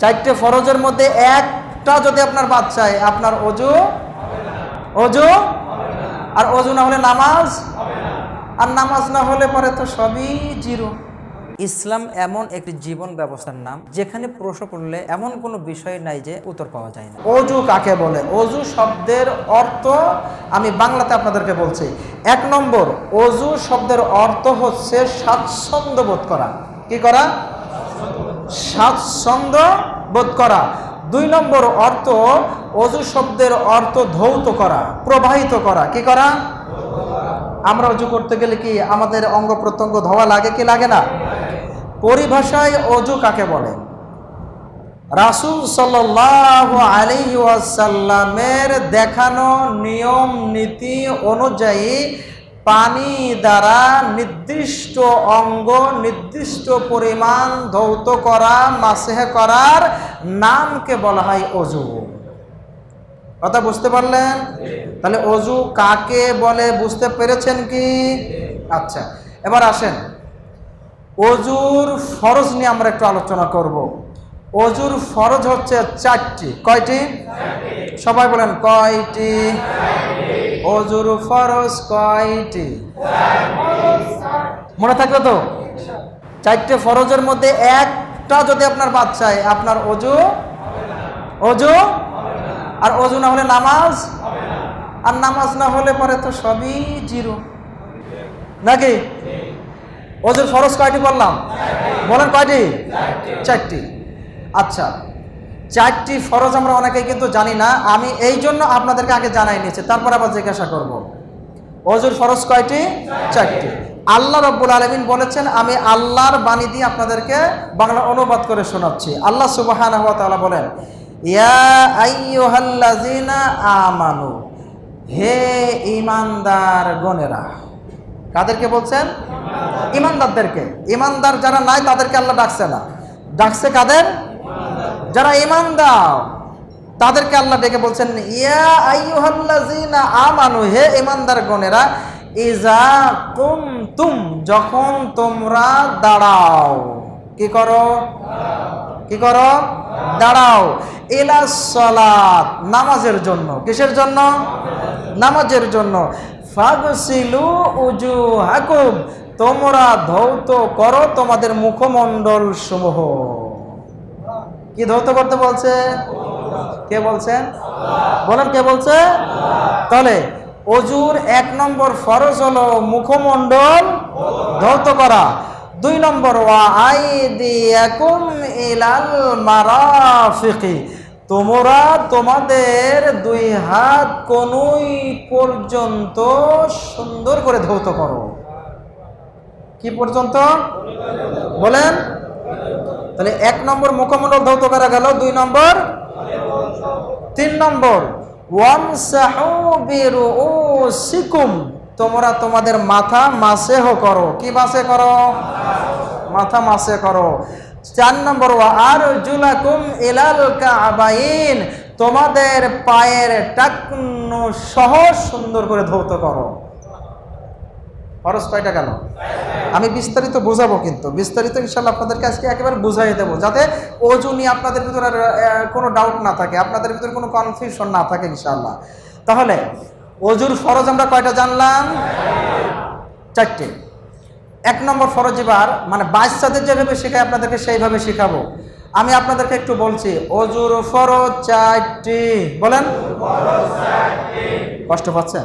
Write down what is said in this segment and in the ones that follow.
চারটে ফরজের মধ্যে একটা যদি আপনার বাদ বাচ্চায় আপনার অজু অজু আর অজু না হলে নামাজ? আর নামাজ না হলে পরে তো সবই জিরো। ইসলাম এমন একটি জীবন ব্যবস্থার নাম, যেখানে প্রশ্ন করলে এমন কোনো বিষয় নাই যে উত্তর পাওয়া যায় না। অজু কাকে বলে? অজু শব্দের অর্থ আমি বাংলাতে আপনাদেরকে বলছি। এক নম্বর, অজু শব্দের অর্থ হচ্ছে স্বাচ্ছন্দ্য বোধ করা। কি করা? স্বাচ্ছন্দ্য বোধ করা। দুই নম্বর অর্থ, অজু শব্দের অর্থ ধৌত করা, প্রবাহিত করা। কি করা? আমরা অজু করতে গেলে কি আমাদের অঙ্গ প্রত্যঙ্গ ধোয়া লাগে কি লাগে না? পরিভাষায় অজু কাকে বলে? রাসুল সাল্লাহ আলী ওয়াসাল্লামের দেখানো নিয়ম, নীতি অনুযায়ী পানি দ্বারা নির্দিষ্ট অঙ্গ, নির্দিষ্ট পরিমাণ ধৌত করা, মাসেহ করার নামকে বলা হয় অজু। কথা বুঝতে পারলেন? তাহলে অজু কাকে বলে, বুঝতে পেরেছেন কি? আচ্ছা এবার আসেন। অজুর ফরজ নিয়ে আমরা একটু আলোচনা করব। অজুর ফরজ হচ্ছে চারটি। কয়টি? সবাই বলেন, কয়টি? অজুর ফরজ কয়টি? মনে থাকবে তো? চারটে ফরজের মধ্যে একটা যদি আপনার বাচ্চায় আপনার অজু অজু আর অজু না হলে নামাজ? আর নামাজ না হলে পরে তো সবই জিরো। নাকি? অজুর ফরজ কয়টি বললাম? বলেন কয়টি? চারটি। আচ্ছা চারটি ফরজ আমরা অনেকেই কিন্তু জানি না, আমি এই জন্য আপনাদেরকে আগে জানাই নিয়েছি, তারপর আবার জিজ্ঞাসা করব। অজুর ফরজ কয়টি? চারটি। আল্লাহ রব্বুল আলমিন বলেছেন, আমি আল্লাহর বাণী দিয়ে আপনাদেরকে বাংলা অনুবাদ করে শোনাচ্ছি। আল্লাহ সুবাহ বলেন, ইয়া আইয়ুহাল্লাযিনা আমানু, হে ইমানদার গণেরা কাদেরকে বলছেন? ইমানদারদেরকে ইমানদার যারা নাই, তাদেরকে আল্লাহ ডাকছে না। ডাকছে কাদের? যারা ইমান দাও, তাদেরকে আল্লাহ ডেকে বলছেন, ইয়া আইয়ুহাল্লাযিনা আমানু, হে ইমানদার গণেরা ইজা কুমতুম যখন তোমরা দাঁড়াও, কি করো? কি করো? দাঁড়াও। এলা সলাত, নামাজের জন্য। কিসের জন্য? নামাজের জন্য। ফাগসিলু উজু হাকুম তোমরা ধৌত করো তোমাদের মুখমণ্ডল সমূহ কি ধৌত করতে বলছে? কে বলছেন বলেন কে বলছে? তাহলে অজুর এক নম্বর ফরজ হলো মুখমণ্ডল ধৌত করা। দুই নম্বর, ওয়া আইদিয়াকুম ইলাল তোমরা তোমাদের দুই হাত কোনুই পর্যন্ত সুন্দর করে ধৌত করো। কি পর্যন্ত? বলেন। তাহলে এক নম্বর মুখমণ্ডল ধৌত করা গেল, দুই নম্বর, তিন নম্বর বিরুসিকুম তোমরা তোমাদের মাথা মাসে মাসেহ করো। কি মাসে করো? মাথা মাসে করো। চার নম্বর আর জুলাকুম কাবাইন, তোমাদের পায়ের টাকনু সহ সুন্দর করে ধৌত করো। খরচ কয়টা গেল আমি বিস্তারিত বোঝাবো কিন্তু। বিস্তারিত ইনশাল্লাহ আপনাদেরকে আজকে একেবারে বুঝাই দেবো, যাতে ওজু নিয়ে আপনাদের ভিতরে কোনো ডাউট না থাকে, আপনাদের ভিতরে কোনো কনফিউশন না থাকে ইনশাল্লাহ তাহলে অজুর ফরজ আমরা কয়টা জানলাম? চারটে। এক নম্বর ফরজ এবার মানে বাচ্চাদের যেভাবে শেখায় আপনাদেরকে সেইভাবে শেখাবো। আমি আপনাদেরকে একটু বলছি অজুর ফরজ চারটি। বলেন। কষ্ট পাচ্ছেন?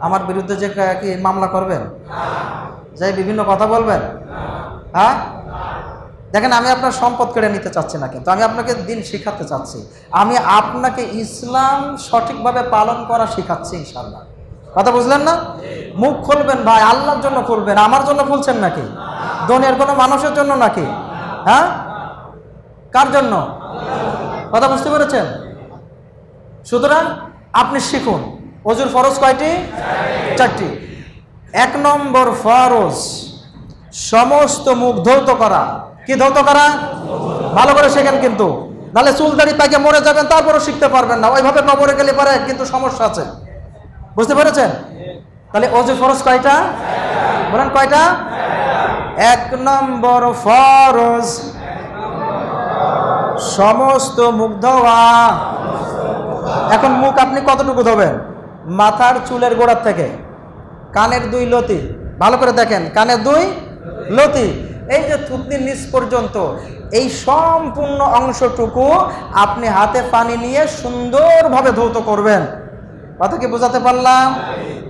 আমার বিরুদ্ধে যে কি মামলা করবেন? যাই বিভিন্ন কথা বলবেন? হ্যাঁ? দেখেন, আমি আপনার সম্পদ কেড়ে নিতে চাচ্ছি না কিন্তু। আমি আপনাকে দিন শিখাতে চাচ্ছি। আমি আপনাকে ইসলাম সঠিকভাবে পালন করা শিখাচ্ছি ইনশাল্লাহ কথা বুঝলেন না? মুখ খুলবেন ভাই, আল্লাহর জন্য খুলবেন। আমার জন্য খুলছেন নাকি? দুনিয়ার কোনো মানুষের জন্য নাকি? হ্যাঁ? কার জন্য? কথা বুঝতে পেরেছেন? সুতরাং আপনি শিখুন। অজুর ফরজ কয়টি? চারটি। এক নম্বর ফরজ, সমস্ত মুখ ধৌত করা। কি ধৌত করা? ভালো করে শেখেন কিন্তু। নাহলে চুল দাড়ি পাইকে মরে যাবেন, তারপরও শিখতে পারবেন না। ওইভাবে কবরে গেলে পারে কিন্তু সমস্যা আছে। বুঝতে পেরেছেন? তাহলে অজু ফরজ কয়টা? বলেন কয়টা? এক নম্বর ফরজ, সমস্ত মুখ ধোয়া। এখন মুখ আপনি কতটুকু ধোবেন? মাথার চুলের গোড়ার থেকে। কানের দুই লতি। ভালো করে দেখেন, কানের দুই লতি। এই যে থুতনির নিচ পর্যন্ত, এই সম্পূর্ণ অংশটুকু আপনি হাতে পানি নিয়ে সুন্দরভাবে ধৌত করবেন। কথা কি বোঝাতে পারলাম?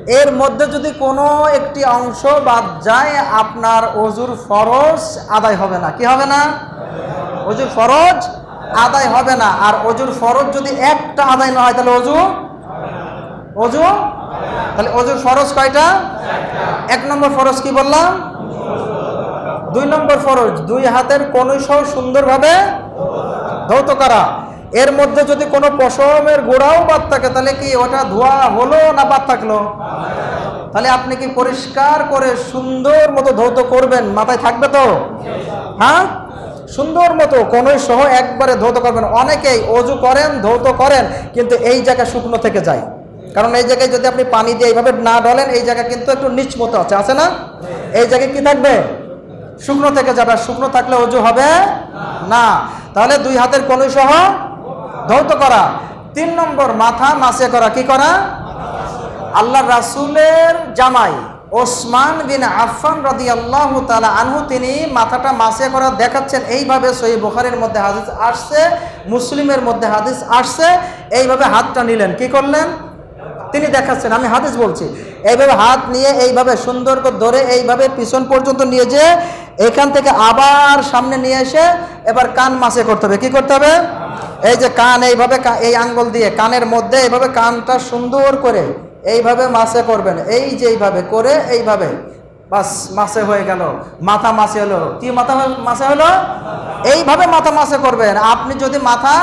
এর মধ্যে যদি কোনো একটি অংশ বাদ যায়, আপনার অজুর ফরজ আদায় হবে না। কি হবে না? অজুর ফরজ আদায় হবে না। আর অজুর ফরজ যদি একটা আদায় না হয়, তাহলে অজু অজু? তাহলে অজুর ফরজ কয়টা? এক নম্বর ফরজ কি বললাম? দুই নম্বর ফরজ, দুই হাতের কোন সহ সুন্দরভাবে ধৌত করা। এর মধ্যে যদি কোনো পশমের গোড়াও বাদ থাকে, তাহলে কি ওটা ধোয়া হলো না বাদ থাকল? তাহলে আপনি কি পরিষ্কার করে সুন্দর মতো ধৌত করবেন? মাথায় থাকবে তো? হ্যাঁ? সুন্দর মতো কোনোই সহ একবারে ধৌত করবেন। অনেকেই অজু করেন, ধৌত করেন, কিন্তু এই জায়গা শুকনো থেকে যায়। কারণ এই জায়গায় যদি আপনি পানি দিয়ে এইভাবে না ডলেন, এই জায়গা কিন্তু একটু নিচ মতো আছে আছে না? এই জায়গায় কি থাকবে? শুকনো থেকে যাবে শুকনো থাকলে অজু হবে না। তাহলে দুই হাতের কনুই সহ ধৌত করা। তিন নম্বর, মাথা মাসে করা, কি করা? আল্লাহ রাসুলের জামাই ওসমান বিন আফান রাদি আল্লাহ তালা আনহু, তিনি মাথাটা মাসে করা দেখাচ্ছেন। এইভাবে সই বুখারের মধ্যে হাদিস আসছে, মুসলিমের মধ্যে হাদিস আসছে। এইভাবে হাতটা নিলেন, কি করলেন? দেখাচ্ছেন, আমি হাদিস বলছি। এইভাবে হাত নিয়ে, এইভাবে সুন্দর করে ধরে, এইভাবে পিছন পর্যন্ত নিয়ে যে এখান থেকে আবার সামনে নিয়ে এসে, এবার কান মাসে করতে হবে। কি করতে হবে? এই যে কান, এইভাবে এই আঙ্গুল দিয়ে, কানের মধ্যে এইভাবে কানটা সুন্দর করে, এইভাবে মাসে করবেন। এই যে এইভাবে করে, এইভাবে। বাস, মাসে হয়ে গেল। মাথা মাসে হলো। কি মাথা মাসে হলো? এইভাবে মাথা মাসে করবেন। আপনি যদি মাথা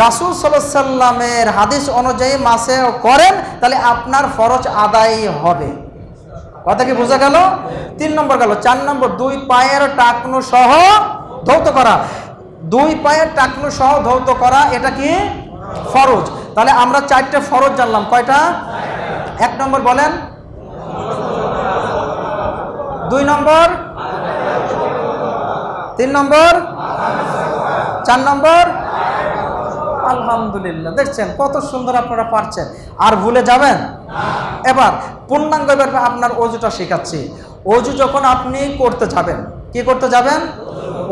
রাসুল সাল্লামের হাদিস অনুযায়ী মাসে করেন, তাহলে আপনার ফরজ আদায় হবে। কথা কি বোঝা গেল? তিন নম্বর গেল, চার নম্বর, দুই পায়ের টাকনু সহ ধৌত করা। দুই পায়ের টাকনু সহ ধৌত করা, এটা কি? ফরজ। তাহলে আমরা চারটে ফরজ জানলাম, কয়টা? এক নম্বর বলেন। দুই নম্বর। তিন নম্বর। চার নম্বর। আলহামদুলিল্লাহ। দেখছেন কত সুন্দর আপনারা পারছেন। আর ভুলে যাবেন? এবার পূর্ণাঙ্গ ব্যাপারে আপনার অজুটা শেখাচ্ছি। অজু যখন আপনি করতে যাবেন, কি করতে যাবেন?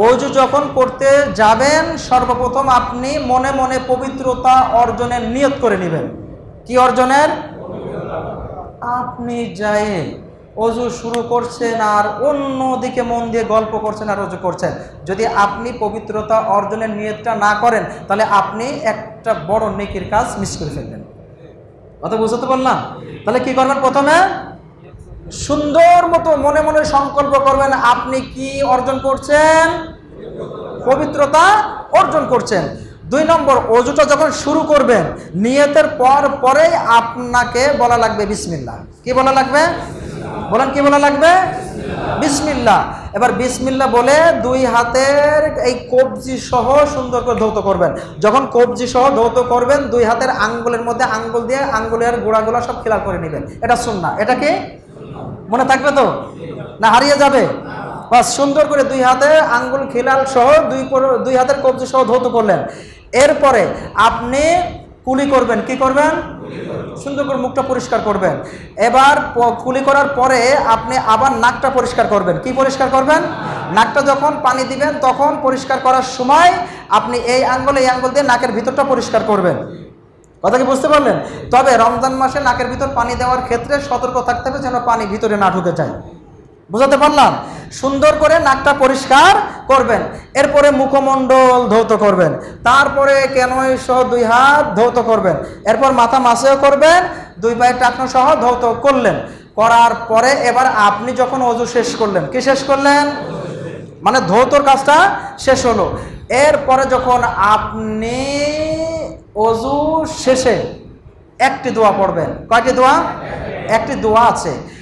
অজু যখন করতে যাবেন, সর্বপ্রথম আপনি মনে মনে পবিত্রতা অর্জনের নিয়ত করে নেবেন। কি অর্জনের? আপনি যায় অজু শুরু করছেন আর অন্য দিকে মন দিয়ে গল্প করছেন আর অজু করছেন। যদি আপনি পবিত্রতা অর্জনের নিয়তটা না করেন, তাহলে আপনি একটা বড় নেকির কাজ মিস করে ফেলবেন। অত বুঝতে পারলাম? তাহলে কি করবেন প্রথমে? সুন্দর মতো মনে মনে সংকল্প করবেন, আপনি কি অর্জন করছেন? পবিত্রতা অর্জন করছেন। দুই নম্বর, অজুটা যখন শুরু করবেন, নিয়তের পর পরেই আপনাকে বলা লাগবে বিসমিল্লা কি বলা লাগবে? বলেন কি বলা লাগবে? বিসমিল্লা এবার বিসমিল্লা বলে দুই হাতের এই কবজি সহ সুন্দর করে ধৌত করবেন। যখন কবজি সহ ধৌত করবেন, দুই হাতের আঙ্গুলের মধ্যে আঙ্গুল দিয়ে আঙ্গুলের গোড়াগুলো সব খেলা করে নেবেন। এটা শুননা এটা কি? মনে থাকবে তো? না হারিয়ে যাবে? বাস, সুন্দর করে দুই হাতে আঙ্গুল খিলাল সহ দুই দুই হাতের কবজি সহ ধৌত করলেন। এরপরে আপনি কুলি করবেন। কি করবেন? সুন্দর করে মুখটা পরিষ্কার করবেন। এবার কুলি করার পরে আপনি আবার নাকটা পরিষ্কার করবেন। কি পরিষ্কার করবেন? নাকটা যখন পানি দিবেন, তখন পরিষ্কার করার সময় আপনি এই আঙ্গুল এই আঙ্গুল দিয়ে নাকের ভিতরটা পরিষ্কার করবেন। কথা কি বুঝতে পারলেন? তবে রমজান মাসে নাকের ভিতর পানি দেওয়ার ক্ষেত্রে সতর্ক থাকতে হবে যেন পানি ভিতরে না ঢুকে যায়। বুঝাতে পারলাম? সুন্দর করে নাকটা পরিষ্কার করবেন। এরপরে মুখমণ্ডল ধৌত করবেন। তারপরে কেনই সহ দুই হাত ধৌত করবেন। এরপর মাথা মাসেও করবেন, দুই পায়ের টাকনো সহ ধৌত করলেন। করার পরে এবার আপনি যখন অজু শেষ করলেন, কি শেষ করলেন? মানে ধৌতর কাজটা শেষ হলো। এরপরে যখন আপনি অজু শেষে একটি দোয়া পড়বেন। কয়টি দোয়া? একটি দোয়া আছে।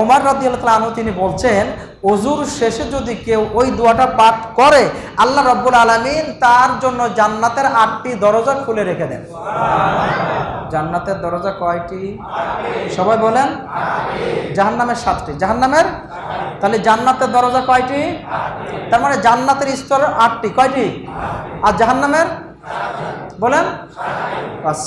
ওমর রাদি আনহু তিনি বলছেন অজুর শেষে যদি কেউ ওই দোয়াটা পাঠ করে, আল্লাহ রব্বুল আলমিন তার জন্য জান্নাতের আটটি দরজা খুলে রেখে দেন। জান্নাতের দরজা কয়টি? সবাই বলেন, জাহান্নামের সাতটি। জাহান্নামের? তাহলে জান্নাতের দরজা কয়টি? তার মানে জান্নাতের স্তর আটটি। কয়টি? আর জাহান্নামের? বলেন বাস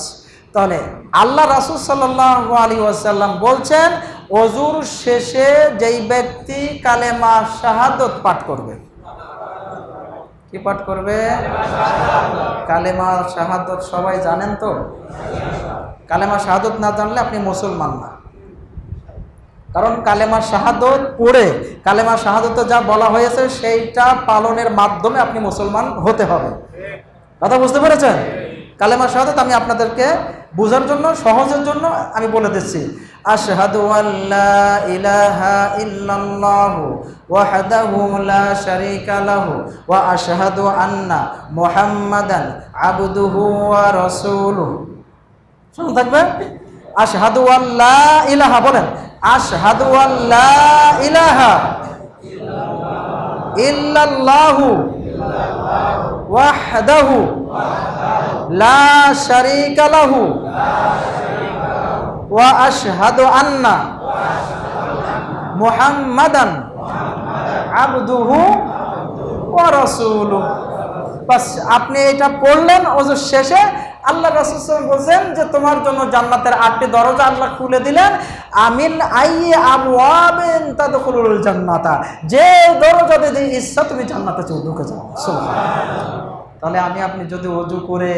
তাহলে আল্লাহ রাসুল সাল্লাহ আলী ওয়াসাল্লাম বলছেন অজুর শেষে যেই ব্যক্তি কালেমা শাহাদত পাঠ করবে। কি পাঠ করবে? কালেমা শাহাদত সবাই জানেন তো? কালেমা শাহাদত না জানলে আপনি মুসলমান না। কারণ কালেমা শাহাদত পড়ে, কালেমা শাহাদতে যা বলা হয়েছে সেইটা পালনের মাধ্যমে আপনি মুসলমান হতে হবে। কথা বুঝতে পেরেছেন? কালেমা শাহাদত আমি আপনাদেরকে বোঝার জন্য, সহজের জন্য আমি বলে দিচ্ছি। আশহাদু আল্লা ইলাহা ইল্লাল্লাহু ওয়াহদাহু লা শারীকা লাহু ওয়া আশহাদু আন্না মুহাম্মাদান আবদুহু ওয়া রাসূলুহু। শুনুন থাকবে আশহাদু আল্লা ইলাহা বলেন, আশহাদু আল্লা ইলাহা ইল্লাল্লাহু ওয়াহদাহু লা শারীকা লাহু। ওয়া আশহাদু আপনি এটা পড়লেন ওজোর শেষে আল্লাহ রাসূল বলছেন যে তোমার জন্য জান্নাতের আটটি দরজা আল্লাহ খুলে দিলেন, আমিন আইয়ে আবওয়াবিন তাদখুলুল জান্নাতা। যে দরজা দিয়ে ইচ্ছা তুমি জান্নাতে ঢুকে যাও। তাহলে আমি আপনি যদি অজু করে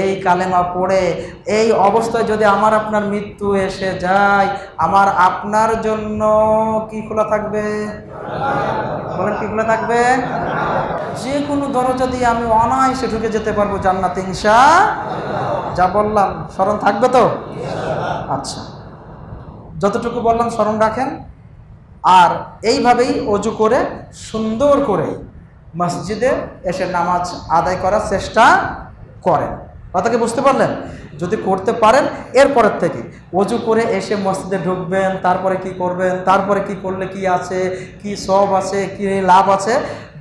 এই কালেমা পড়ে, এই অবস্থায় যদি আমার আপনার মৃত্যু এসে যায়, আমার আপনার জন্য কি খোলা থাকবে? বলেন কি খোলা থাকবে? যে কোনো দরজা দিয়ে আমি অনায়াসে ঢুকে যেতে পারব জান্নাত ইনশা যা বললাম, স্মরণ থাকবে তো? আচ্ছা। যতটুকু বললাম, স্মরণ রাখেন। আর এইভাবেই অজু করে, সুন্দর করে মসজিদে এসে নামাজ আদায় করার চেষ্টা করেন। কথা কি বুঝতে পারলেন? যদি করতে পারেন, এরপরের থেকে অজু করে এসে মসজিদে ঢুকবেন, তারপরে কি করবেন, তারপরে কি করলে কি আছে, কি সব আছে, কি লাভ আছে,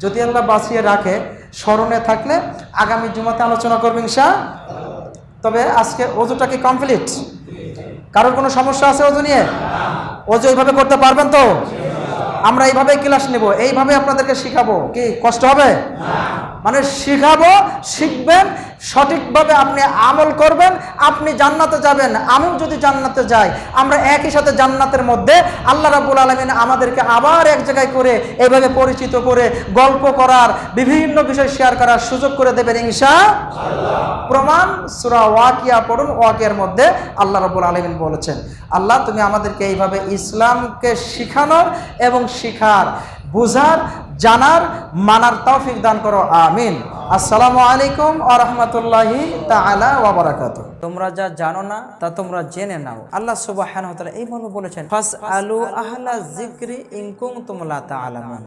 যদি আল্লাহ বাঁচিয়ে রাখে, স্মরণে থাকলে আগামী জুমাতে আলোচনা করবেন ইনশা তবে আজকে অজুটা কি কমপ্লিট? কারোর কোনো সমস্যা আছে অজু নিয়ে? অজু এইভাবে করতে পারবেন তো? আমরা এইভাবে ক্লাস নেব এইভাবে আপনাদেরকে শিখাবো। কি কষ্ট হবে? মানে শিখাবো শিখবেন সঠিকভাবে আপনি আমল করবেন আপনি জান্নাতে যাবেন। আমিও যদি জান্নাতে যাই আমরা একই সাথে জান্নাতের মধ্যে আল্লাহ রাবুল আলমিন আমাদেরকে আবার এক জায়গায় করে এভাবে পরিচিত করে গল্প করার বিভিন্ন বিষয় শেয়ার করার সুযোগ করে দেবেন ইনশা প্রমাণ সুরা ওয়াকিয়া পড়ুন ওয়াকিয়ার মধ্যে আল্লাহ রাবুল আলমিন বলেছেন আল্লাহ তুমি আমাদেরকে এইভাবে ইসলামকে শিখানোর এবং শিখার বুঝার জানার মানার তৌফিক দান করো আমিন। আসসালামু আলাইকুম আ রহমতুল্লাহি তাআলা ওয়া বারাকাতুহু। তোমরা যা জানো না তা তোমরা জেনে নাও। আল্লাহ তাআলা এইভাবে বলেছেন ফাস আলু আহলা যিকরি ইন কুনতুম লা তাআলামুন।